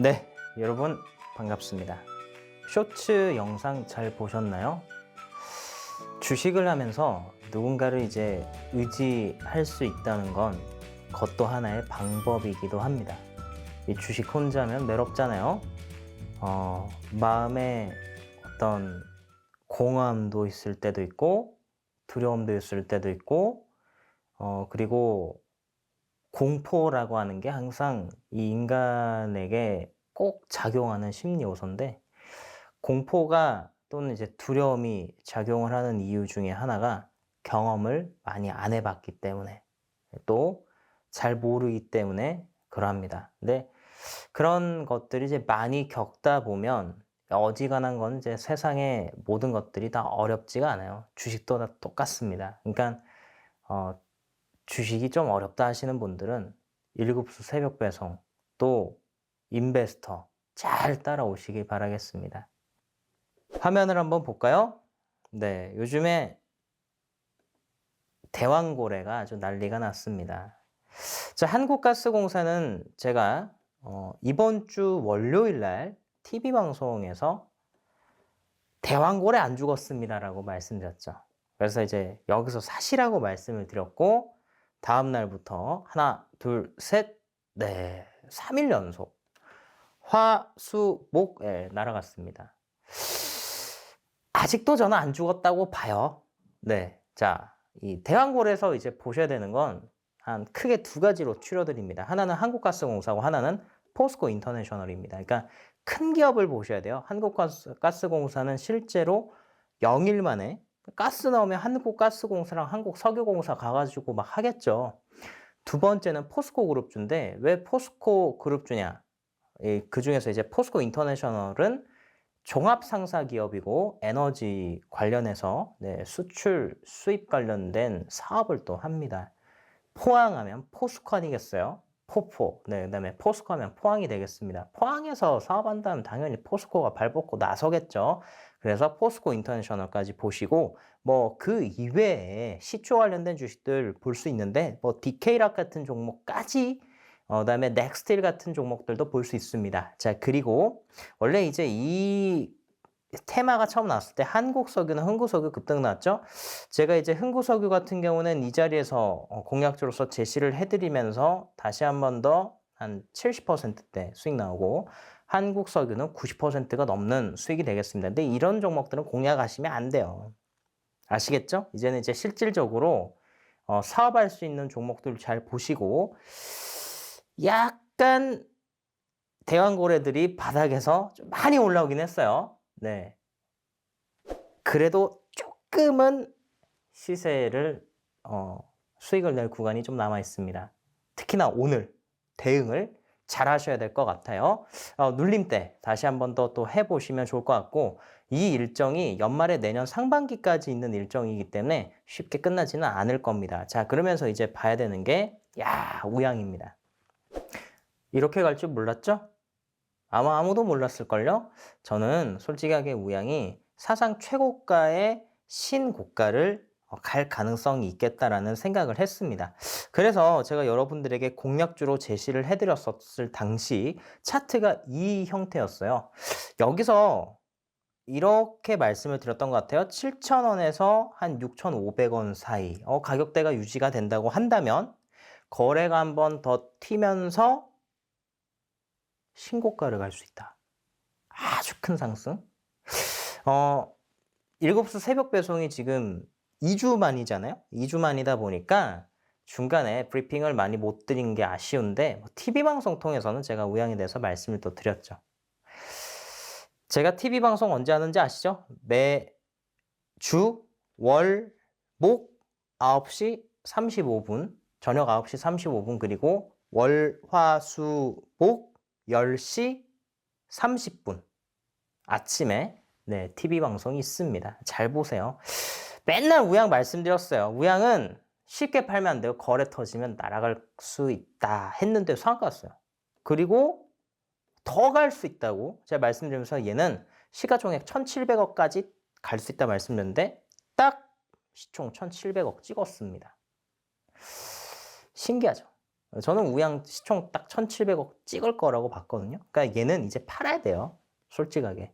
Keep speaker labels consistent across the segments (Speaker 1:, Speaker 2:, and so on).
Speaker 1: 네, 여러분 반갑습니다. 쇼츠 영상 잘 보셨나요? 주식을 하면서 누군가를 이제 의지할 수 있다는 건 그것도 하나의 방법이기도 합니다. 이 주식 혼자면 외롭잖아요. 어, 마음에 어떤 공허함도 있을 때도 있고 두려움도 있을 때도 있고 어, 그리고 공포라고 하는 게 항상 이 인간에게 꼭 작용하는 심리 요소인데 공포가 또는 이제 두려움이 작용을 하는 이유 중에 하나가 경험을 많이 안 해봤기 때문에 또 잘 모르기 때문에 그러합니다. 근데 그런 것들이 이제 많이 겪다 보면 어지간한 건 이제 세상의 모든 것들이 다 어렵지가 않아요. 주식도 다 똑같습니다. 그러니까 어, 주식이 좀 어렵다 하시는 분들은 일급수 새벽 배송 또 인베스터 잘 따라오시길 바라겠습니다. 화면을 한번 볼까요? 네, 요즘에 대왕고래가 아주 난리가 났습니다. 자, 한국가스공사는 제가 어, 이번 주 월요일 날 TV 방송에서 대왕고래 안 죽었습니다라고 말씀드렸죠. 그래서 이제 여기서 사실하고 말씀을 드렸고 다음 날부터 하나, 둘, 셋, 네, 3일 연속 화, 수, 목에 날아갔습니다. 아직도 저는 안 죽었다고 봐요. 네, 자, 이 대왕골에서 이제 보셔야 되는 건 한 크게 두 가지로 추려드립니다. 하나는 한국가스공사고 하나는 포스코 인터내셔널입니다. 그러니까 큰 기업을 보셔야 돼요. 한국가스공사는 실제로 0일 만에 가스 나오면 한국가스공사랑 한국석유공사 가가지고 막 하겠죠. 두 번째는 포스코 그룹주인데 왜 포스코 그룹주냐? 그 중에서 이제 포스코 인터내셔널은 종합 상사 기업이고 에너지 관련해서 네, 수출 수입 관련된 사업을 또 합니다. 포항하면 포스코 아니겠어요? 포포. 네, 그다음에 포스코 하면 포항이 되겠습니다. 포항에서 사업한다면 당연히 포스코가 발벗고 나서겠죠. 그래서 포스코 인터내셔널까지 보시고 뭐 그 이외에 시초 관련된 주식들 볼 수 있는데 뭐 디케이락 같은 종목까지 어, 그다음에 넥스틸 같은 종목들도 볼 수 있습니다. 자, 그리고 원래 이제 이 테마가 처음 나왔을 때 한국석유는 흥구석유 급등 나왔죠. 제가 이제 흥구석유 같은 경우는 이 자리에서 어, 공약주로서 제시를 해드리면서 다시 한 번 더 한 70%대 수익 나오고 한국 석유는 90%가 넘는 수익이 되겠습니다. 근데 이런 종목들은 공약하시면 안 돼요. 아시겠죠? 이제는 이제 실질적으로 어, 사업할 수 있는 종목들 잘 보시고 약간 대왕 고래들이 바닥에서 좀 많이 올라오긴 했어요. 네. 그래도 조금은 시세를 어, 수익을 낼 구간이 좀 남아 있습니다. 특히나 오늘 대응을 잘 하셔야 될 것 같아요. 어, 눌림대 다시 한 번 더 또 해보시면 좋을 것 같고 이 일정이 연말에 내년 상반기까지 있는 일정이기 때문에 쉽게 끝나지는 않을 겁니다. 자 그러면서 이제 봐야 되는 게 야 우양입니다. 이렇게 갈 줄 몰랐죠? 아마 아무도 몰랐을걸요? 저는 솔직하게 우양이 사상 최고가의 신고가를 어, 갈 가능성이 있겠다라는 생각을 했습니다. 그래서 제가 여러분들에게 공략주로 제시를 해드렸었을 당시 차트가 이 형태였어요. 여기서 이렇게 말씀을 드렸던 것 같아요. 7,000원에서 한 6,500원 사이 어, 가격대가 유지가 된다고 한다면 거래가 한 번 더 튀면서 신고가를 갈 수 있다. 아주 큰 상승. 어, 일곱수 새벽 배송이 지금 2주 만이잖아요. 2주 만이다 보니까 중간에 브리핑을 많이 못 드린 게 아쉬운데 TV 방송 통해서는 제가 우양에 대해서 말씀을 또 드렸죠. 제가 TV 방송 언제 하는지 아시죠? 매 주 월, 목 9시 35분, 저녁 9시 35분 그리고 월, 화, 수, 목 10시 30분 아침에 네, TV 방송이 있습니다. 잘 보세요. 맨날 우양 말씀드렸어요. 우양은 쉽게 팔면 안 돼요. 거래 터지면 날아갈 수 있다 했는데 상가 갔어요. 그리고 더 갈 수 있다고 제가 말씀드리면서 얘는 시가총액 1,700억까지 갈 수 있다 말씀드렸는데 딱 시총 1,700억 찍었습니다. 신기하죠? 저는 우양 시총 딱 1,700억 찍을 거라고 봤거든요. 그러니까 얘는 이제 팔아야 돼요. 솔직하게.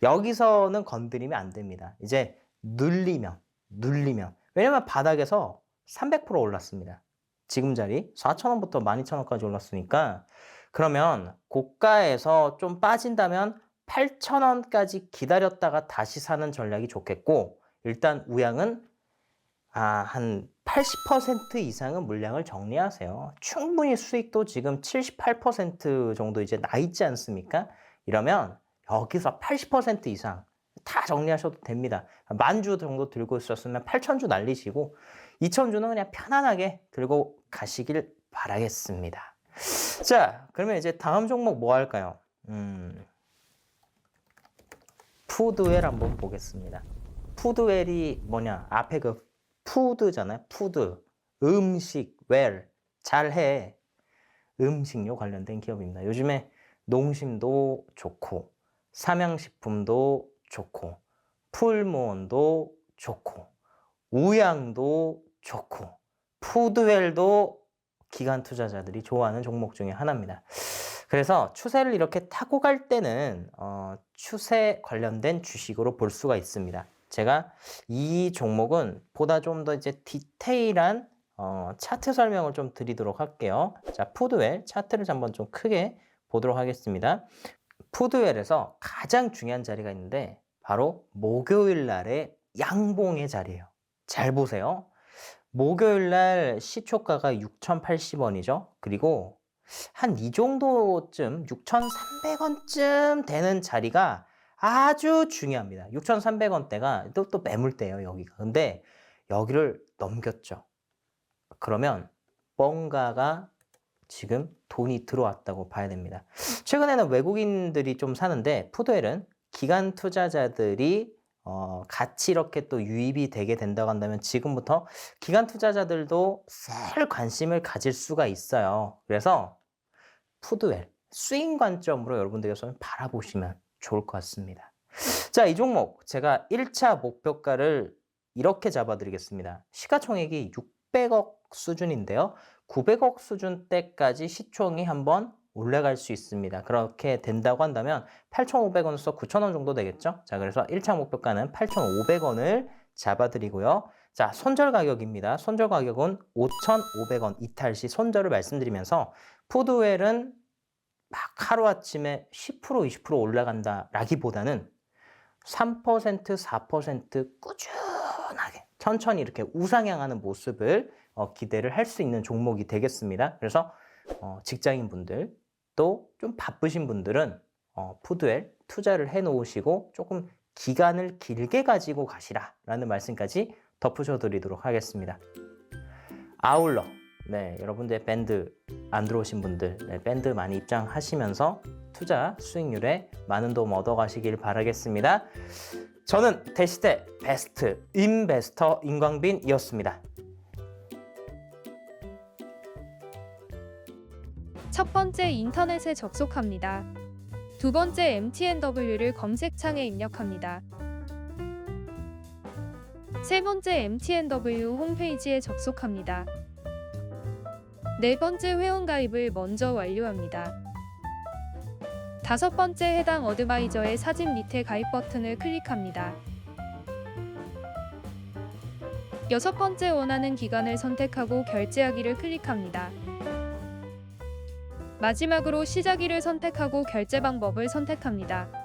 Speaker 1: 여기서는 건드리면 안 됩니다. 이제 눌리면, 눌리면. 왜냐면 바닥에서 300% 올랐습니다. 지금 자리 4,000원부터 12,000원까지 올랐으니까 그러면 고가에서 좀 빠진다면 8,000원까지 기다렸다가 다시 사는 전략이 좋겠고 일단 우양은 아, 한 80% 이상은 물량을 정리하세요. 충분히 수익도 지금 78% 정도 이제 나 있지 않습니까? 이러면 여기서 80% 이상 다 정리하셔도 됩니다. 만주 정도 들고 있었으면 8천주 날리시고 2천주는 그냥 편안하게 들고 가시길 바라겠습니다. 자, 그러면 이제 다음 종목 뭐 할까요? 음, 푸드웰 한번 보겠습니다. 푸드웰이 뭐냐? 앞에 그 푸드잖아요. 푸드. 음식, 웰. 잘해. 음식료 관련된 기업입니다. 요즘에 농심도 좋고, 삼양식품도 좋고, 풀무원도 좋고, 우양도 좋고, 푸드웰도 기관 투자자들이 좋아하는 종목 중에 하나입니다. 그래서 추세를 이렇게 타고 갈 때는 어, 추세 관련된 주식으로 볼 수가 있습니다. 제가 이 종목은 보다 좀 더 이제 디테일한 어, 차트 설명을 좀 드리도록 할게요. 자, 푸드웰 차트를 한번 좀 크게 보도록 하겠습니다. 푸드웰에서 가장 중요한 자리가 있는데 바로 목요일 날의 양봉의 자리예요. 잘 보세요. 목요일 날 시초가가 6,080원이죠. 그리고 한 이 정도쯤 6,300원쯤 되는 자리가 아주 중요합니다. 6,300원대가 또, 또 매물대예요, 여기가. 근데 여기를 넘겼죠. 그러면 뭔가가 지금 돈이 들어왔다고 봐야 됩니다. 최근에는 외국인들이 좀 사는데 푸드웰은 기관 투자자들이 어, 같이 이렇게 또 유입이 되게 된다고 한다면 지금부터 기관 투자자들도 셀 관심을 가질 수가 있어요. 그래서 푸드웰 스윙 관점으로 여러분들께서 바라보시면 좋을 것 같습니다. 자, 이 종목 제가 1차 목표가를 이렇게 잡아드리겠습니다. 시가총액이 600억 수준인데요. 900억 수준 때까지 시총이 한번 올라갈 수 있습니다. 그렇게 된다고 한다면 8,500원에서 9,000원 정도 되겠죠? 자, 그래서 1차 목표가는 8,500원을 잡아드리고요. 자, 손절 가격입니다. 손절 가격은 5,500원 이탈 시 손절을 말씀드리면서 푸드웰은 막 하루아침에 10% 20% 올라간다 라기보다는 3% 4% 꾸준하게 천천히 이렇게 우상향하는 모습을 어, 기대를 할 수 있는 종목이 되겠습니다. 그래서 어, 직장인 분들 또 좀 바쁘신 분들은 어, 푸드웰 투자를 해 놓으시고 조금 기간을 길게 가지고 가시라 라는 말씀까지 덧붙여 드리도록 하겠습니다. 아울러 네, 여러분들 밴드 안 들어오신 분들 네, 밴드 많이 입장하시면서 투자 수익률에 많은 도움 얻어 가시길 바라겠습니다. 저는 대시대 베스트 인베스터 임광빈이었습니다.
Speaker 2: 첫 번째 인터넷에 접속합니다. 두 번째 MTNW를 검색창에 입력합니다. 세 번째 MTNW 홈페이지에 접속합니다. 네 번째 회원가입을 먼저 완료합니다. 다섯 번째 해당 어드바이저의 사진 밑에 가입 버튼을 클릭합니다. 여섯 번째 원하는 기간을 선택하고 결제하기를 클릭합니다. 마지막으로 시작일을 선택하고 결제 방법을 선택합니다.